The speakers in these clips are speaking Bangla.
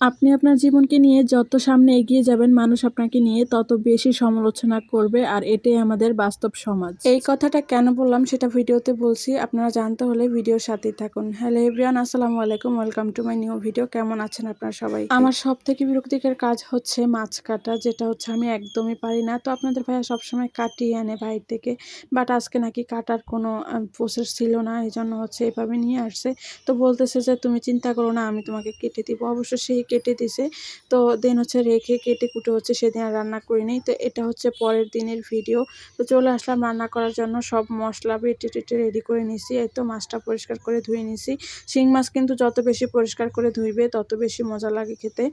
আপনি আপনার জীবনকে নিয়ে যত সামনে এগিয়ে যাবেন মানুষ আপনাকে নিয়ে তত বেশি সমালোচনা করবে আর এটাই আমাদের বাস্তব সমাজ। এই কথাটা কেন বললাম সেটা ভিডিওতে বলছি আপনারা জানতে হলে ভিডিওর সাথেই থাকুন। হ্যালো এভরিওয়ান আসসালামু আলাইকুম welcome to my new video. কেমন আছেন আপনারা সবাই? আমার সব থেকে বিরক্তিকর কাজ হচ্ছে মাছ কাটা যেটা হচ্ছে আমি একদমই পারি না। তো আপনাদের ভাইয়া সবসময় কাটিয়ে আনে বাইর থেকে বাট আজকে নাকি কাটার কোনো প্রসেস ছিল না এই জন্য হচ্ছে এভাবে নিয়ে আসছে। তো বলতেছে যে তুমি চিন্তা করো না আমি তোমাকে কেটে দিব। অবশ্য সেই কেটে দিছে। তো দেন হচ্ছে রেখে কেটে কুটে হচ্ছে সেদিন রান্না করি নেই। তো এটা হচ্ছে পরের দিনের ভিডিও তো চলে আসলাম রান্না করার জন্য। সব মশলা বেটে টেটে রেডি করে নিছি। এই তো মাছটা পরিষ্কার করে ধুয়ে নিছি। শিং মাছ কিন্তু যত বেশি পরিষ্কার করে ধুইবে, তত বেশি মজা লাগে খেতে।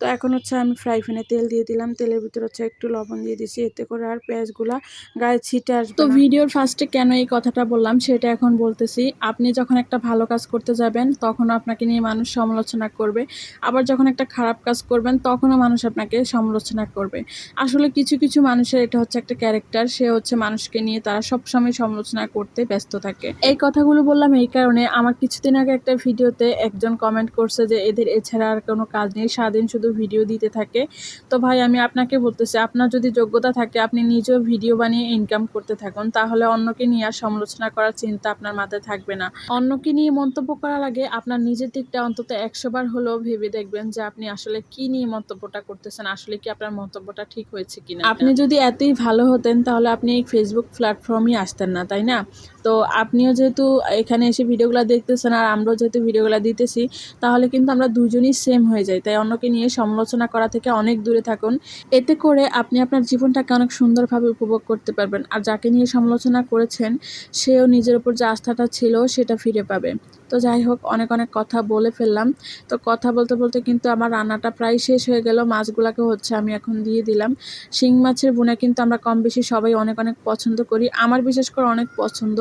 তো এখন হচ্ছে আমি ফ্রাই প্যানে তেল দিয়ে দিলাম। তেলের ভিতরে হচ্ছে একটু লবণ দিয়ে দিছি। এতে করে আর পেঁয়াজগুলা গায়ে ছিটে আসবে তো ভিডিওর ফার্স্টে কেন এই কথাটা বললাম সেটা এখন বলতেছি। আপনি যখন একটা ভালো কাজ করতে যাবেন তখন আপনাকে নিয়ে মানুষ সমালোচনা করবে। আবার যখন একটা খারাপ কাজ করবেন তখনও মানুষ আপনাকে সমালোচনা করবে। আসলে কিছু কিছু মানুষের এটা হচ্ছে একটা ক্যারেক্টার সে হচ্ছে মানুষকে নিয়ে তারা সবসময় সমালোচনা করতে ব্যস্ত থাকে। এই কথাগুলো বললাম এই কারণে। আমার কিছুদিন আগে একটা ভিডিওতে একজন কমেন্ট করছে যে এদের এছাড়া আর কোনো কাজ নেই। স্বাধীন শুধু ভিডিও দিতে থাকে। তো ভাই, আমি আপনাকে বলতেছি, আপনার যদি যোগ্যতা থাকে, আপনি নিজেও ভিডিও বানিয়ে ইনকাম করতে থাকুন। তাহলে অন্যকে নিয়ে আর সমালোচনা করার চিন্তা আপনার মাথায় থাকবে না। অন্যকে নিয়ে মন্তব্য করা লাগে আপনার নিজের দিকটা অন্তত একশো বার হলেও ভেবে দেখবেন যে আপনি আসলে কি নিয়ে মন্তব্যটা করতেছেন, আসলে কি আপনার মন্তব্যটা ঠিক হয়েছে কিনা। আপনি যদি এতই ভালো হতেন, তাহলে আপনি এই ফেসবুক প্ল্যাটফর্মই আসতেন না, তাই না? তো আপনিও যেহেতু এখানে এসে ভিডিওগুলো দেখতেছেন, আর আমরাও যেহেতু ভিডিওগুলো দিতেছি, তাহলে কিন্তু আমরা দুজনই সেম হয়ে যাই। তাই অন্যকে নিয়ে সমালোচনা করা থেকে অনেক দূরে থাকুন। এতে করে আপনি আপনার জীবনটাকে অনেক সুন্দরভাবে উপভোগ করতে পারবেন। আর যাকে নিয়ে সমালোচনা করেছেন, সেও নিজের উপর যে আস্থাটা ছিল, সেটা ফিরে পাবে। তো যাই হোক, অনেক অনেক কথা বলে ফেললাম। তো কথা বলতে বলতে কিন্তু আমার রান্নাটা প্রায় শেষ হয়ে গেল। মাছগুলোকে হচ্ছে আমি এখন দিয়ে দিলাম। শিং মাছের বোনা কিন্তু আমরা কম বেশি সবাই অনেক অনেক পছন্দ করি। আমার বিশেষ করে অনেক পছন্দ।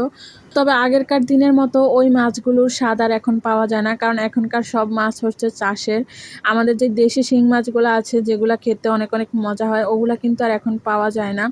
তবে আগেরকার দিনের মতো ওই মাছগুলোর স্বাদ আর এখন পাওয়া যায় না। কারণ এখনকার সব মাছ হচ্ছে চাষের। আমাদের যে দেশি শিং মাছগুলো আছে, যেগুলো খেতে অনেক অনেক মজা হয়, ওগুলো কিন্তু আর এখন পাওয়া যায় না।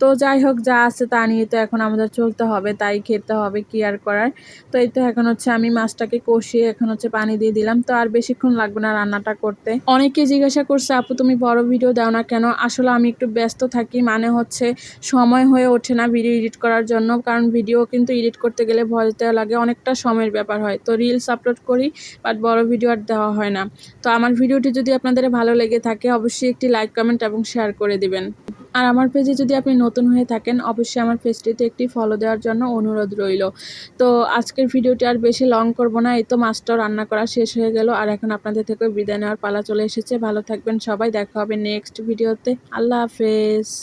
তো যাই হোক, যা আছে তা নিয়ে তো এখন আমাদের চলতে হবে, তাই খেতে হবে, কি আর করার। তো এই তো এখন হচ্ছে আমি মাছটাকে কষিয়ে এখন হচ্ছে পানি দিয়ে দিলাম। তো আর বেশিক্ষণ লাগবে না রান্নাটা করতে। অনেকে জিজ্ঞাসা করছে, আপু, তুমি বড় ভিডিও দাও না কেন? আসলে আমি একটু ব্যস্ত থাকি মানে হচ্ছে সময় হয়ে ওঠে না ভিডিও এডিট করার জন্য, কারণ ভিডিও কিন্তু এডিট করতে গেলে দেওয়া লাগে, অনেকটা সময়ের ব্যাপার হয়। তো রিলস আপলোড করি, বাট বড় ভিডিও আর দেওয়া হয় না। তো আমার ভিডিওটি যদি আপনাদের ভালো লেগে থাকে, অবশ্যই একটি লাইক, কমেন্ট এবং শেয়ার করে দিবেন। আর আমার পেজে যদি আপনি নতুন হয়ে থাকেন, অবশ্যই আমার পেজটিতে একটি ফলো দেওয়ার জন্য অনুরোধ রইল। তো আজকের ভিডিওটি আর বেশি লং করব না, এই তো মাছটাও রান্না করা শেষ হয়ে গেল আর এখন আপনাদের থেকে বিদায় নেওয়ার পালা চলে এসেছে। ভালো থাকবেন সবাই, দেখা হবে নেক্সট ভিডিওতে। আল্লাহ হাফেজ।